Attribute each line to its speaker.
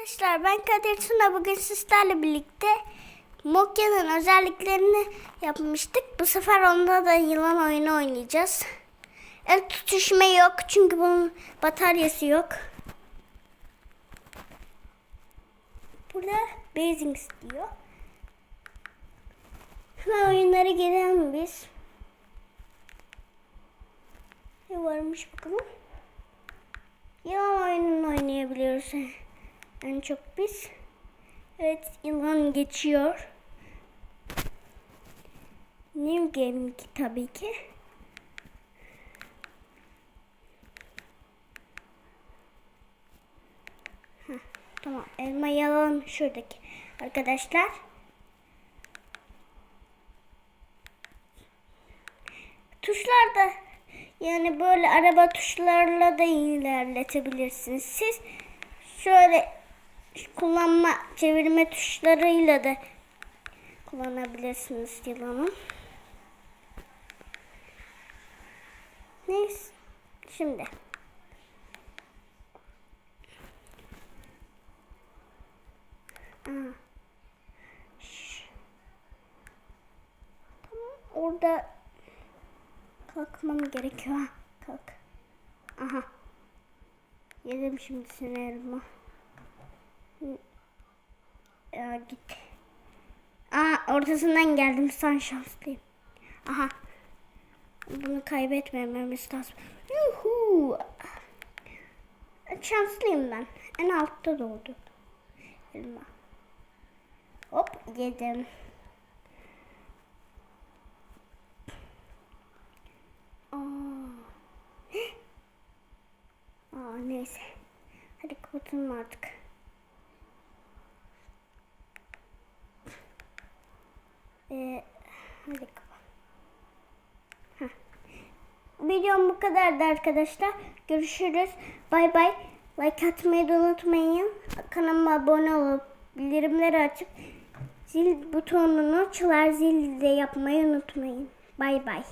Speaker 1: Arkadaşlar ben Kadir Tuna bugün sizlerle birlikte Mokya'nın özelliklerini yapmıştık. Bu sefer onda da yılan oyunu oynayacağız. El tutuşma yok çünkü bunun bataryası yok. Burada basing istiyor. Hemen oyunlara girelim biz. Ne varmış bakalım. Yılan oyununu oynayabiliyoruz en çok biz. Evet yılan geçiyor. New Game tabii ki. Heh, tamam elmayı alalım şuradaki arkadaşlar. Tuşlar da yani böyle araba tuşlarla da ilerletebilirsiniz. Siz şöyle kullanma çevirme tuşlarıyla da kullanabilirsiniz yılanı. Neyse. Şimdi. Tamam orada kalkmam gerekiyor. Kalk. Aha. Yedim şimdi seni elma. Ya git. Aa ortasından geldim. Sen şanslıyım. Aha. Bunu kaybetmememiz lazım. Yuhu. Şanslıyım ben. En altta doğdu. Elma. Hop yedim. Aa. Aa neyse. Hadi kapatalım artık. Ee, hadi kapat. Heh. Videom bu kadardı arkadaşlar. Görüşürüz. Bay bay. Like atmayı da unutmayın. Kanalıma abone olup bildirimleri açıp zil butonunu çalar zil de yapmayı unutmayın. Bay bay.